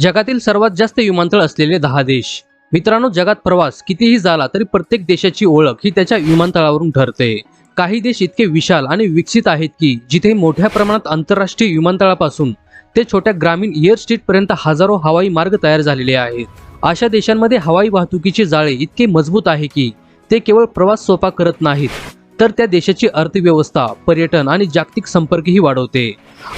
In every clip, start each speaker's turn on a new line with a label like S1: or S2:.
S1: जगातील सर्वात जास्त विमानतळ असलेले दहा देश मित्रांनो जगात प्रवास कितीही झाला तरी प्रत्येक देशाची ओळख ही त्याच्या विमानतळावरून ठरते काही देश इतके विशाल आणि विकसित आहेत की जिथे मोठ्या प्रमाणात आंतरराष्ट्रीय विमानतळापासून ते छोट्या ग्रामीण पर्यंत हजारो हवाई मार्ग तयार झालेले आहेत अशा देशांमध्ये हवाई वाहतुकीचे जाळे इतके मजबूत आहे की ते केवळ प्रवास सोपा करत नाहीत तर त्या देशाची अर्थव्यवस्था पर्यटन आणि जागतिक संपर्कही वाढवते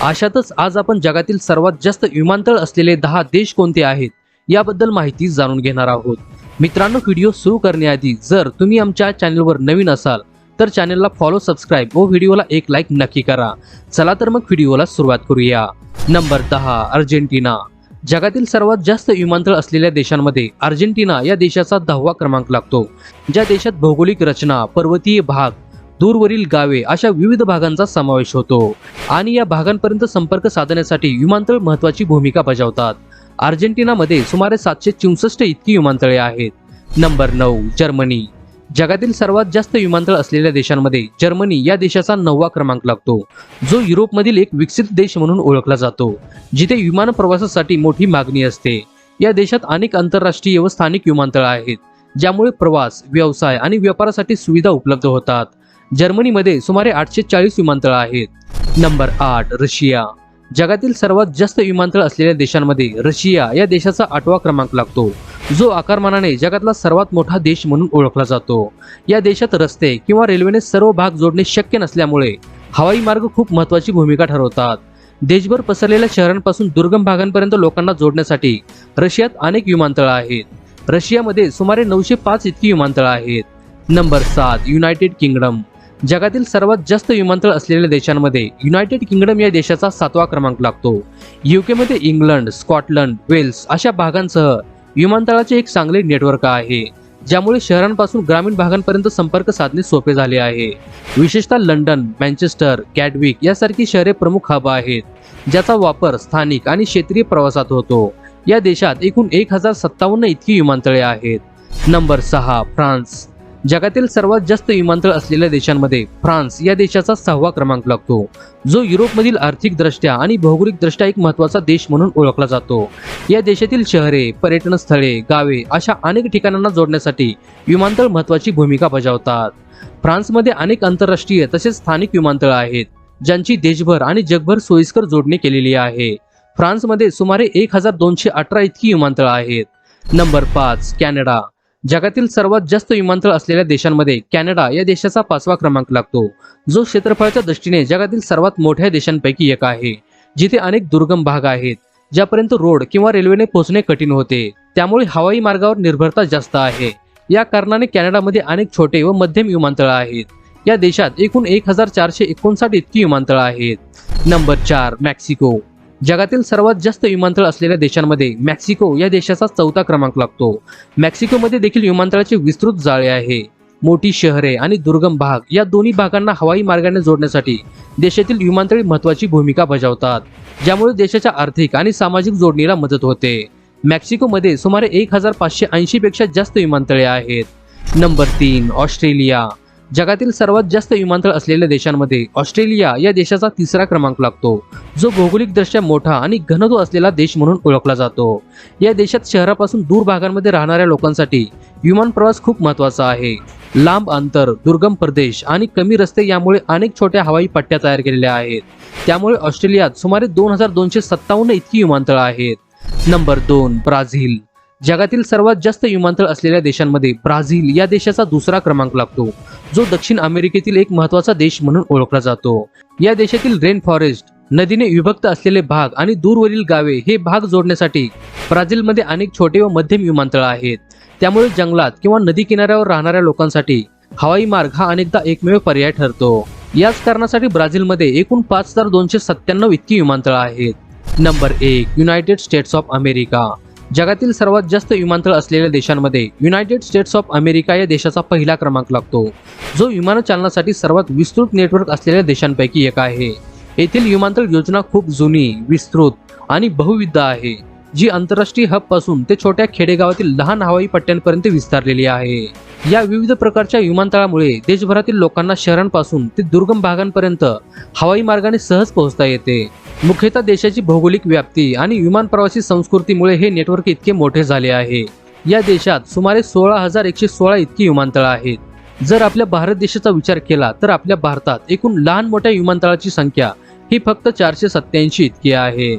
S1: अशातच आज आपण जगातील सर्वात जास्त विमानतळ असलेले दहा देश कोणते आहेत याबद्दल माहिती जाणून घेणार आहोत मित्रांनो व्हिडिओ सुरू करण्याआधी जर तुम्ही आमच्या चॅनलवर नवीन असाल तर चॅनलला फॉलो सबस्क्राईब व व्हिडिओला एक लाईक नक्की करा चला तर मग व्हिडिओला सुरुवात करूया नंबर दहा अर्जेंटिना जगातील सर्वात जास्त विमानतळ असलेल्या देशांमध्ये अर्जेंटिना या देशाचा दहावा क्रमांक लागतो ज्या देशात भौगोलिक रचना पर्वतीय भाग दूरवरील गावे अशा विविध भागांचा समावेश होतो आणि या भागांपर्यंत संपर्क साधण्यासाठी विमानतळ महत्वाची भूमिका बजावतात अर्जेंटिनामध्ये सुमारे सातशे चौसष्ट इतकी विमानतळे आहेत नंबर नऊ जर्मनी जगातील सर्वात जास्त विमानतळ असलेल्या देशांमध्ये जर्मनी या देशाचा नववा क्रमांक लागतो जो युरोपमधील एक विकसित देश म्हणून ओळखला जातो जिथे विमान प्रवासासाठी मोठी मागणी असते या देशात अनेक आंतरराष्ट्रीय व स्थानिक विमानतळ आहेत ज्यामुळे प्रवास व्यवसाय आणि व्यापारासाठी सुविधा उपलब्ध होतात जर्मनीमध्ये सुमारे आठशे चाळीस विमानतळ आहेत नंबर आठ रशिया जगातील सर्वात जास्त विमानतळ असलेल्या देशांमध्ये रशिया या देशाचा आठवा क्रमांक लागतो जो आकारमानाने जगातला सर्वात मोठा देश म्हणून ओळखला जातो या देशात रस्ते किंवा रेल्वेने सर्व भाग जोडणे शक्य नसल्यामुळे हवाई मार्ग खूप महत्वाची भूमिका ठरवतात देशभर पसरलेल्या शहरांपासून दुर्गम भागांपर्यंत लोकांना जोडण्यासाठी रशियात अनेक विमानतळ आहेत रशियामध्ये सुमारे नऊशे पाच इतकी विमानतळ आहेत नंबर सात युनायटेड किंगडम जगातील सर्वात जास्त विमानतळ असलेल्या देशांमध्ये युनायटेड किंगडम या देशाचा सातवा क्रमांक लागतो युकेमध्ये इंग्लंड स्कॉटलंड वेल्स अशा भागांसह विमानतळाचे एक चांगले नेटवर्क आहे ज्यामुळे शहरांपासून ग्रामीण भागांपर्यंत संपर्क साधणे सोपे झाले आहे विशेषतः लंडन मँचेस्टर कॅडविक यासारखी शहरे प्रमुख हब आहेत ज्याचा वापर स्थानिक आणि क्षेत्रीय प्रवासात होतो या देशात एकूण एक हजार सत्तावन्न इतकी विमानतळे आहेत नंबर सहा फ्रान्स जगातील सर्वात जास्त विमानतळ असलेल्या देशांमध्ये फ्रान्स या देशाचा सहावा क्रमांक लागतो जो युरोपमधील दृष्ट्या आणि भौगोलिक दृष्ट्या एक महत्त्वाचा देश म्हणून ओळखला जातो या देशातील शहरे पर्यटन स्थळे गावे अशा अनेक ठिकाणांना जोडण्यासाठी विमानतळ महत्त्वाची भूमिका बजावतात फ्रान्समध्ये अनेक आंतरराष्ट्रीय तसेच स्थानिक विमानतळ आहेत ज्यांची देशभर आणि जगभर सोयीस्कर जोडणी केलेली आहे फ्रान्समध्ये सुमारे एक हजार दोनशे अठरा इतकी विमानतळ आहेत नंबर पाच कॅनडा जगातील सर्वात जास्त विमानतळ असलेल्या देशांमध्ये कॅनडा या देशाचा पाचवा क्रमांक लागतो जो क्षेत्रफळाच्या दृष्टीने जगातील सर्वात मोठ्या देशांपैकी एक आहे जिथे अनेक दुर्गम भाग आहेत ज्यापर्यंत रोड किंवा रेल्वेने पोहोचणे कठीण होते त्यामुळे हवाई मार्गावर निर्भरता जास्त आहे या कारणाने कॅनडामध्ये अनेक छोटे व मध्यम विमानतळ आहेत या देशात एकूण एक हजार चारशे एकोणसाठ इतकी विमानतळ आहेत नंबर चार मेक्सिको जगातील सर्वात जास्त विमानतळ असलेल्या देशांमध्ये मेक्सिको या देशाचा चौथा क्रमांक लागतो मेक्सिकोमध्ये देखील विमानतळाचे विस्तृत जाळे आहे मोठी शहरे आणि दुर्गम भाग या दोन्ही भागांना हवाई मार्गाने जोडण्यासाठी देशातील विमानतळे महत्वाची भूमिका बजावतात ज्यामुळे देशाच्या आर्थिक आणि सामाजिक जोडणीला मदत होते मेक्सिकोमध्ये सुमारे एक हजार पाचशे ऐंशी पेक्षा जास्त विमानतळे आहेत नंबर तीन ऑस्ट्रेलिया जगातील सर्वात जास्त विमानतळ असलेल्या देशांमध्ये ऑस्ट्रेलिया या देशाचा तिसरा क्रमांक लागतो जो भौगोलिकदृष्ट्या मोठा आणि घनत्व असलेला देश म्हणून ओळखला जातो या देशात शहरापासून दूर भागांमध्ये राहणाऱ्या लोकांसाठी विमान प्रवास खूप महत्वाचा आहे लांब अंतर दुर्गम प्रदेश आणि कमी रस्ते यामुळे अनेक छोट्या हवाई पट्ट्या तयार केलेल्या आहेत त्यामुळे ऑस्ट्रेलियात सुमारे दोन हजार दोनशे सत्तावन्न इतकी विमानतळ आहेत नंबर दोन ब्राझील जगातील सर्वात जास्त विमानतळ असलेल्या देशांमध्ये ब्राझील या देशाचा दुसरा क्रमांक लागतो जो दक्षिण अमेरिकेतील एक महत्वाचा देश म्हणून ओळखला जातो या देशातील रेन फॉरेस्ट नदीने विभक्त असलेले भाग आणि दूरवरील गावे हे भाग जोडण्यासाठी ब्राझीलमध्ये अनेक छोटे व मध्यम विमानतळ आहेत त्यामुळे जंगलात किंवा नदी किनाऱ्यावर राहणाऱ्या लोकांसाठी हवाई मार्ग हा अनेकदा एकमेव पर्याय ठरतो याच कारणासाठी ब्राझीलमध्ये एकूण पाच हजार दोनशे सत्त्याण्णव इतकी विमानतळ आहेत नंबर एक युनायटेड स्टेट्स ऑफ अमेरिका जगातील सर्वात जास्त विमानतळ असलेल्या देशांमध्ये युनायटेड स्टेट्स ऑफ अमेरिका या देशाचा पहिला क्रमांक लागतो जो विमान चालनासाठी सर्वात विस्तृत नेटवर्क असलेल्या देशांपैकी एक आहे येथील विमानतळ योजना खूप जुनी विस्तृत आणि बहुविध आहे जी आंतरराष्ट्रीय हब पासून ते छोट्या खेडेगावातील लहान हवाई पट्ट्यांपर्यंत विस्तारलेली आहे या विविध प्रकारच्या विमानतळामुळे देशभरातील लोकांना शहरांपासून ते दुर्गम भागांपर्यंत हवाई मार्गाने सहज पोहोचता येते मुख्यतः देशाची भौगोलिक व्याप्ती आणि विमान प्रवासी संस्कृतीमुळे हे नेटवर्क इतके मोठे झाले आहे या देशात सुमारे सोळा हजार एकशे सोळा इतकी विमानतळ आहेत जर आपल्या भारत देशाचा विचार केला तर आपल्या भारतात एकूण लहान मोठ्या विमानतळाची संख्या ही फक्त चारशे सत्याऐंशी इतकी आहे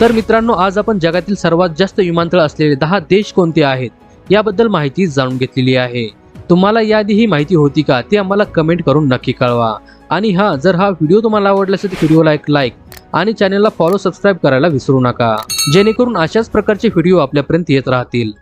S1: तर मित्रांनो आज आपण जगातील सर्वात जास्त विमानतळ असलेले दहा देश कोणते आहेत याबद्दल माहिती जाणून घेतलेली आहे तुम्हाला याआधी ही माहिती होती का ते आम्हाला कमेंट करून नक्की कळवा आणि हा जर हा व्हिडिओ तुम्हाला आवडला असेल तर व्हिडिओला एक लाईक आणि चॅनेलला फॉलो सबस्क्राईब करायला विसरू नका जेणेकरून अशाच प्रकारचे व्हिडिओ आपल्यापर्यंत येत राहतील